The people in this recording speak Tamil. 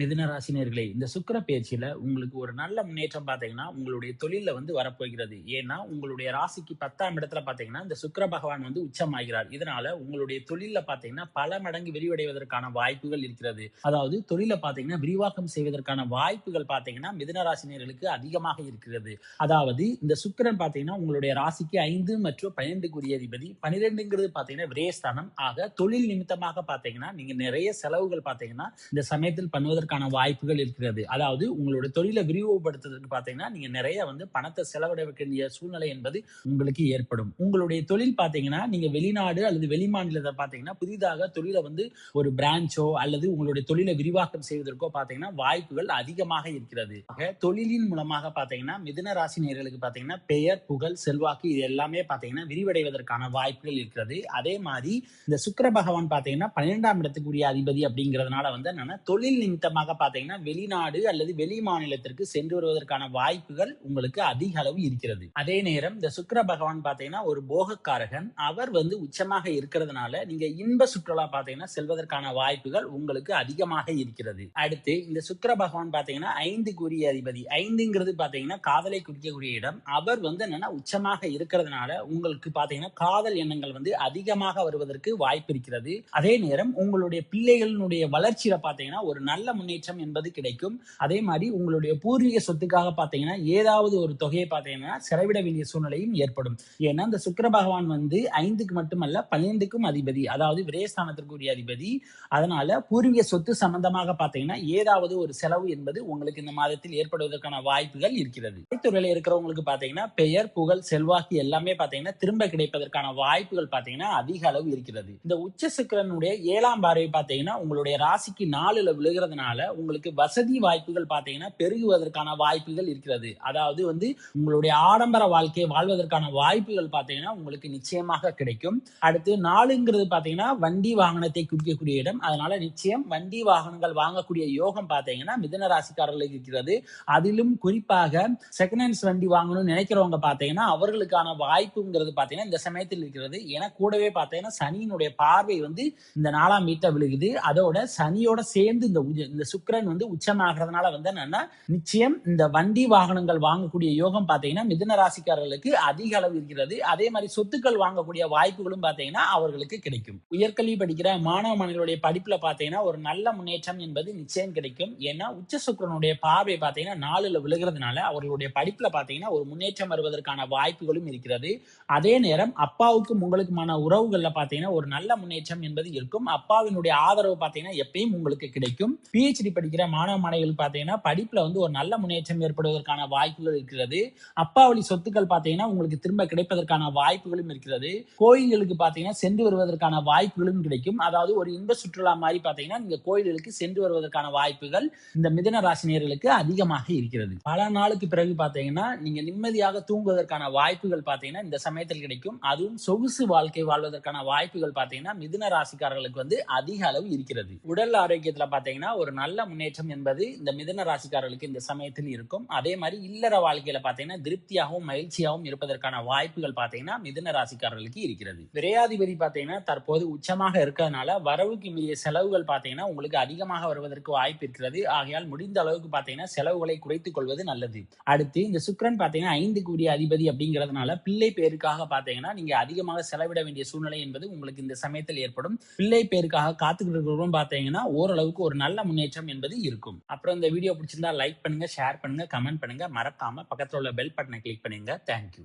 மிதுன ராசினியர்களே இந்த சுக்கிர பயிற்சியில உங்களுக்கு ஒரு நல்ல முன்னேற்றம் பாத்தீங்கன்னா உங்களுடைய தொழில வந்து வரப்போகிறது. ஏன்னா உங்களுடைய ராசிக்கு பத்தாம் இடத்துல பாத்தீங்கன்னா இந்த சுக்கர பகவான் வந்து உச்சமாகிறார். இதனால உங்களுடைய தொழில பாத்தீங்கன்னா பல மடங்கு விரிவடைவதற்கான வாய்ப்புகள் இருக்கிறது. அதாவது தொழில பாத்தீங்கன்னா விரிவாக்கம் செய்வதற்கான வாய்ப்புகள் பாத்தீங்கன்னா மிதுன ராசினியர்களுக்கு அதிகமாக இருக்கிறது. அதாவது இந்த சுக்கிரன் பாத்தீங்கன்னா உங்களுடைய ராசிக்கு ஐந்து மற்றும் பன்னெண்டுக்குரிய அதிபதி பன்னிரெண்டுங்கிறது பாத்தீங்கன்னா விரயஸ்தானம். ஆக தொழில் நிமித்தமாக பாத்தீங்கன்னா நீங்க நிறைய செலவுகள் பாத்தீங்கன்னா இந்த சமயத்தில் பண்ணுவதற்கு பண்ணுவதற்கான வாய்ப்புகள் இருக்கிறது. அதாவது உங்களோட தொழிலை விரிவுபடுத்துறதுக்கு பார்த்தீங்கன்னா நீங்க நிறைய வந்து பணத்தை செலவிட வேண்டிய சூழ்நிலை என்பது உங்களுக்கு ஏற்படும். உங்களுடைய தொழில் பார்த்தீங்கன்னா நீங்க வெளிநாடு அல்லது வெளி மாநிலத்தை பார்த்தீங்கன்னா புதிதாக தொழிலை வந்து ஒரு பிரான்ச்சோ அல்லது உங்களுடைய தொழிலை விரிவாக்கம் செய்வதற்கோ பார்த்தீங்கன்னா வாய்ப்புகள் அதிகமாக இருக்கிறது. தொழிலின் மூலமாக பார்த்தீங்கன்னா மிதுன ராசி நேர்களுக்கு பார்த்தீங்கன்னா பெயர் புகழ் செல்வாக்கு இது எல்லாமே பார்த்தீங்கன்னா விரிவடைவதற்கான வாய்ப்புகள் இருக்கிறது. அதே மாதிரி இந்த சுக்கர பகவான் பார்த்தீங்கன்னா பன்னிரெண்டாம் இடத்துக்குரிய அதிபதி அப்படிங்கிறதுனால வந்து என்னன்னா தொழில் காரணமாக பாத்தீங்கன்னா வெளிநாடு அல்லது வெளி மாநிலத்திற்கு சென்று வருவதற்கான வாய்ப்புகள் உங்களுக்கு அதிக அளவு இருக்கிறது. அதே நேரம் இந்த சுக்கர பகவான் பாத்தீங்கன்னா ஒரு போகக்காரகன். அவர் வந்து உச்சமாக இருக்கிறதுனால நீங்க இன்ப சுற்றுலா பாத்தீங்கன்னா செல்வதற்கான வாய்ப்புகள் உங்களுக்கு அதிகமாக இருக்கிறது. அடுத்து இந்த சுக்கர பகவான் பாத்தீங்கன்னா ஐந்துக்குரிய அதிபதி. ஐந்துங்கிறது பாத்தீங்கன்னா காதலை குறிக்கக்கூடிய இடம். அவர் வந்து என்னன்னா உச்சமாக இருக்கிறதுனால உங்களுக்கு பாத்தீங்கன்னா காதல் எண்ணங்கள் வந்து அதிகமாக வருவதற்கு வாய்ப்பு இருக்கிறது. அதே நேரம் உங்களுடைய பிள்ளைகளினுடைய வளர்ச்சியில பாத்தீங்கன்னா ஒரு நல்ல முன்னேற்றம் என்பது கிடைக்கும். அதே மாதிரி உங்களுடைய பூர்வீக சொத்துக்காக பாத்தீங்கன்னா ஏதாவது ஒரு தொகையை பார்த்தீங்கன்னா செலவிட வேண்டிய சூழ்நிலையும் ஏற்படும். ஏன்னா இந்த சுக்கர பகவான் வந்து ஐந்துக்கு மட்டுமல்ல பன்னிரெண்டுக்கும் அதிபதி அதாவது விரயஸ்தானத்திற்குரிய அதிபதி. அதனால பூர்வீக சொத்து சம்பந்தமாக பாத்தீங்கன்னா ஏதாவது ஒரு செலவு என்பது உங்களுக்கு இந்த மாதத்தில் ஏற்படுவதற்கான வாய்ப்புகள் இருக்கிறது. துறையில இருக்கிறவங்களுக்கு பாத்தீங்கன்னா பெயர் புகழ் செல்வாக்கு எல்லாமே பாத்தீங்கன்னா திரும்ப கிடைப்பதற்கான வாய்ப்புகள் பாத்தீங்கன்னா அதிக அளவு இருக்கிறது. இந்த உச்ச சுக்கிரனுடைய ஏழாம் பார்வை பாத்தீங்கன்னா உங்களுடைய ராசிக்கு நாலுல விழுகிறதுனால உங்களுக்கு வசதி வாய்ப்புகள் பாத்தீங்கன்னா பெருகுவதற்கான வாய்ப்புகள் இருக்கிறது. அதாவது வந்து உங்களுடைய ஆடம்பர வாழ்க்கையை வாழ்வதற்கான வாய்ப்புகள் பாத்தீங்கன்னா உங்களுக்கு நிச்சயமாக கிடைக்கும். அடுத்து நாலுங்கிறது பாத்தீங்கன்னா வண்டி வாகனத்தை குறிக்கக்கூடிய இடம். அதனால நிச்சயம் வண்டி வாகனங்கள் வாங்கக்கூடிய யோகம் பாத்தீங்கன்னா மிதன ராசிக்காரர்களுக்கு இருக்கிறது. அதிலும் குறிப்பாக செகண்ட் ஹேண்ட்ஸ் வண்டி வாங்கணும்னு நினைக்கிறவங்க பாத்தீங்கன்னா அவர்களுக்கான வாய்ப்புங்கிறது பாத்தீங்கன்னா இந்த சமயத்தில் இருக்கிறது. ஏன்னா கூடவே பாத்தீங்கன்னா சனியினுடைய பார்வை வந்து இந்த நாலாம் வீட்டை விழுகுது. அதோட சனியோட சேர்ந்து இந்த இந்த சுக்கிரன் வந்து உச்சமாகிறதுனால வந்து என்னன்னா நிச்சயம் இந்த வண்டி வாகனங்கள் வாங்கக்கூடிய யோகம் பாத்தீங்கன்னா மிதுன ராசிக்காரர்களுக்கு அதிக அளவு இருக்கிறது. அதே மாதிரி சொத்துக்கள் வாங்கக்கூடிய வாய்ப்புகளும் பாத்தீங்கன்னா அவர்களுக்கு கிடைக்கும். உயர்கல்வி படிக்கிற மாணவ மாணவர்களுடைய படிப்புல பாத்தீங்கன்னா ஒரு நல்ல முன்னேற்றம் என்பது நிச்சயம் கிடைக்கும். ஏன்னா உச்ச சுக்கிரனுடைய பார்வை பாத்தீங்கன்னா நாலுல விழுகிறதுனால அவர்களுடைய படிப்புல பாத்தீங்கன்னா ஒரு முன்னேற்றம் வருவதற்கான வாய்ப்புகளும் இருக்கிறது. அதே நேரம் அப்பாவுக்கும் உங்களுக்குமான உறவுகள்ல பாத்தீங்கன்னா ஒரு நல்ல முன்னேற்றம் என்பது இருக்கும். அப்பாவினுடைய ஆதரவு பாத்தீங்கன்னா எப்பயும் உங்களுக்கு கிடைக்கும். பிஹெச்டி படிக்கிற மாணவ மாணவிகள் பாத்தீங்கன்னா படிப்புல வந்து ஒரு நல்ல முன்னேற்றம் ஏற்படுவதற்கான வாய்ப்புகள் இருக்கிறது. அப்பாவளி சொத்துக்கள் பாத்தீங்கன்னா உங்களுக்கு திரும்ப கிடைப்பதற்கான வாய்ப்புகளும் இருக்கிறது. கோயில்களுக்கு பாத்தீங்கன்னா சென்று வருவதற்கான வாய்ப்புகளும் கிடைக்கும். அதாவது ஒரு இன்ப சுற்றுலா மாதிரி பாத்தீங்கன்னா நீங்க கோயில்களுக்கு சென்று வருவதற்கான வாய்ப்புகள் இந்த மிதன ராசினியர்களுக்கு அதிகமாக இருக்கிறது. பல நாளுக்கு பிறகு பாத்தீங்கன்னா நீங்க நிம்மதியாக தூங்குவதற்கான வாய்ப்புகள் பாத்தீங்கன்னா இந்த சமயத்தில் கிடைக்கும். அதுவும் சொகுசு வாழ்க்கை வாழ்வதற்கான வாய்ப்புகள் பாத்தீங்கன்னா மிதுன ராசிக்காரர்களுக்கு வந்து அதிக அளவு இருக்கிறது. உடல் ஆரோக்கியத்துல பாத்தீங்கன்னா ஒரு நல்ல முன்னேற்றம் என்பது இந்த மிதன ராசிக்காரர்களுக்கு இந்த சமயத்தில் இருக்கும். அதே மாதிரி இல்லற வாழ்க்கையில பாத்தீங்கன்னா திருப்தியாகவும் மகிழ்ச்சியாகவும் இருப்பதற்கான வாய்ப்புகள் பாத்தீங்கன்னா மிதன ராசிக்காரர்களுக்கு இருக்கிறது. விரையாதிபதி பாத்தீங்கன்னா தற்போது உச்சமாக இருக்கிறதுனால வரவுக்கு மீறிய செலவுகள் பாத்தீங்கன்னா உங்களுக்கு அதிகமாக வருவதற்கு வாய்ப்பு இருக்கிறது. ஆகையால் முடிந்த அளவுக்கு பாத்தீங்கன்னா செலவுகளை குறைத்துக் கொள்வது நல்லது. அடுத்து இந்த சுக்கரன் பாத்தீங்கன்னா ஐந்துக்கு உரிய அதிபதி அப்படிங்கிறதுனால பிள்ளை பேருக்காக பாத்தீங்கன்னா நீங்க அதிகமாக செலவிட வேண்டிய சூழ்நிலை என்பது உங்களுக்கு இந்த சமயத்தில் ஏற்படும். பிள்ளை பேருக்காக காத்துக்கிட்டு இருக்கிறவங்களும் பாத்தீங்கன்னா ஓரளவுக்கு ஒரு நல்ல முன்னேற்றம் முன்னேற்றம் என்பது இருக்கும். அப்புறம் இந்த வீடியோ பிடிச்சிருந்தா லைக் பண்ணுங்க ஷேர் பண்ணுங்க கமெண்ட் பண்ணுங்க. மறக்காம பக்கத்துல உள்ள பெல் பட்டனை கிளிக் பண்ணுங்க தேங்க்யூ